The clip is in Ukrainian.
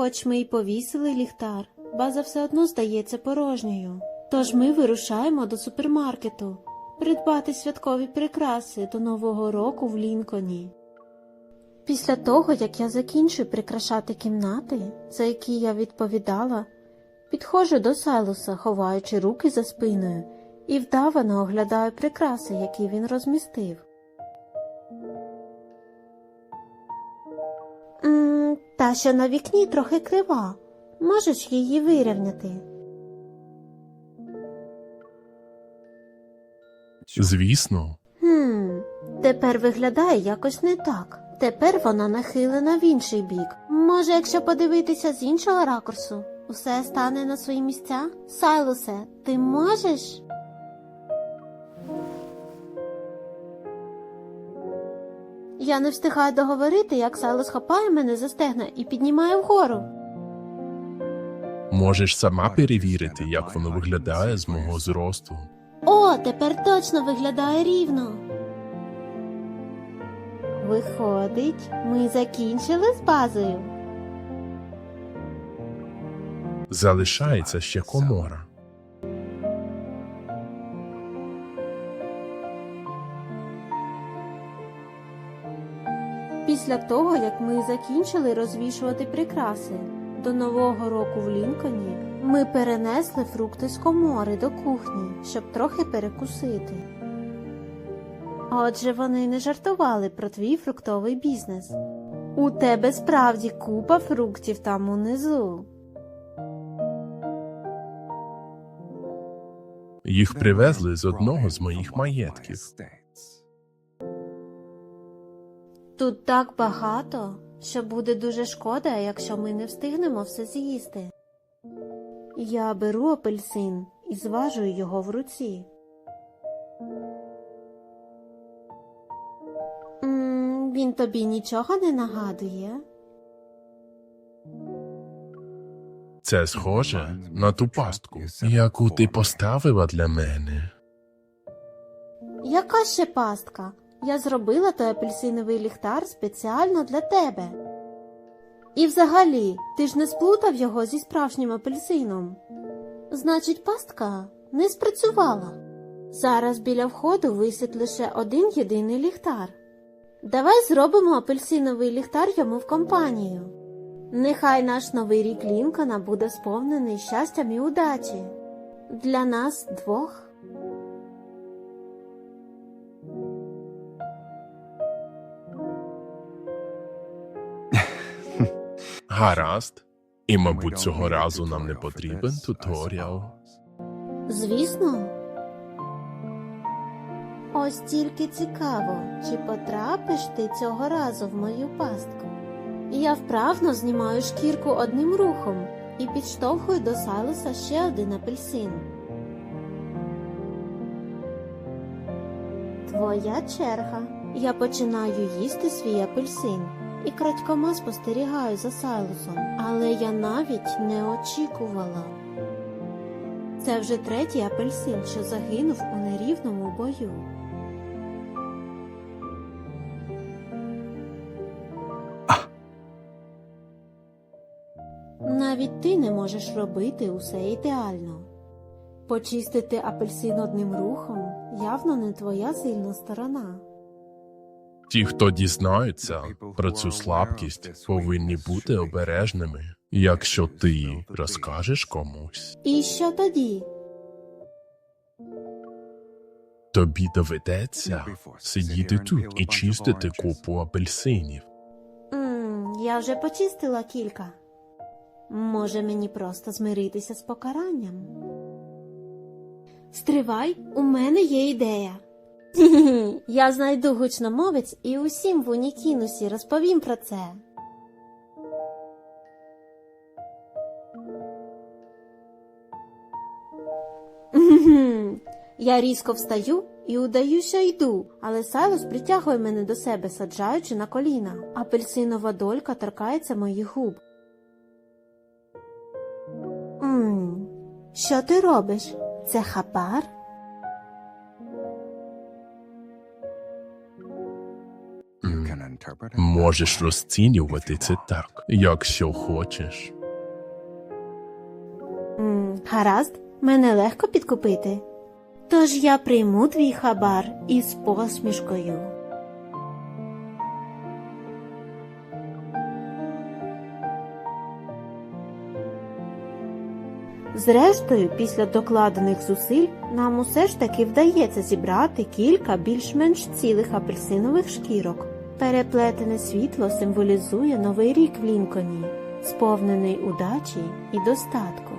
Хоч ми й повісили ліхтар, база все одно здається порожньою. Тож ми вирушаємо до супермаркету придбати святкові прикраси до Нового року в Лінконі. Після того, як я закінчую прикрашати кімнати, за які я відповідала, підходжу до Сайлуса, ховаючи руки за спиною, і вдавано оглядаю прикраси, які він розмістив. Та, що на вікні трохи крива. Можеш її вирівняти. Звісно, Хм, тепер виглядає якось не так. Тепер вона нахилена в інший бік. Може, якщо подивитися з іншого ракурсу, усе стане на свої місця? Сайлусе, ти можеш? Я не встигаю договорити, як Сайлус хапає мене за стегна і піднімає вгору. можеш сама перевірити, як воно виглядає з мого зросту. О, тепер точно виглядає рівно. Виходить, ми закінчили з базою. Залишається ще комора. Після того, як ми закінчили розвішувати прикраси до Нового року в Лінконі, ми перенесли фрукти з комори до кухні, щоб трохи перекусити. Отже, вони не жартували про твій фруктовий бізнес. У тебе справді купа фруктів там унизу. Їх привезли з одного з моїх маєтків. Тут так багато, що буде дуже шкода, якщо ми не встигнемо все з'їсти. Я беру апельсин і зважую його в руці. М, Він тобі нічого не нагадує? Це схоже на ту пастку, яку ти поставила для мене. Яка ще пастка? Я зробила той апельсиновий ліхтар спеціально для тебе. І взагалі, ти ж не сплутав його зі справжнім апельсином. Значить, пастка не спрацювала. Зараз біля входу висить лише один єдиний ліхтар. Давай зробимо апельсиновий ліхтар йому в компанію. Нехай наш новий рік Лінкона буде сповнений щастям і удачі. Для нас двох. Гаразд. І, мабуть, цього разу нам не потрібен туторіал. Звісно. Ось тільки цікаво, чи потрапиш ти цього разу в мою пастку. Я вправно знімаю шкірку одним рухом і підштовхую до Сайлуса ще один апельсин. Твоя черга. Я починаю їсти свій апельсин і крадькома спостерігаю за Сайлусом, але я навіть не очікувала. Це вже третій апельсин, що загинув у нерівному бою. Навіть ти не можеш робити усе ідеально. Почистити апельсин одним рухом явно не твоя сильна сторона. Ті, хто дізнаються про цю слабкість, повинні бути обережними, якщо ти розкажеш комусь. І що тоді? Тобі доведеться сидіти тут і чистити купу апельсинів. м я вже почистила кілька. Може мені просто змиритися з покаранням? Стривай, у мене є ідея. Я знайду гучномовець і усім в Унікінусі розповім про це. Я різко встаю і удаю, що йду, але Сайлос притягує мене до себе, саджаючи на коліна. Апельсинова долька торкається моїх губ. Мм, що ти робиш? Це хапар? Можеш розцінювати це так, якщо хочеш. М, гаразд, мене легко підкупити. Тож я прийму твій хабар із посмішкою. Зрештою, після докладених зусиль нам усе ж таки вдається зібрати кілька більш-менш цілих апельсинових шкірок. Переплетене світло символізує новий рік в Лінконі, сповнений удачі і достатку.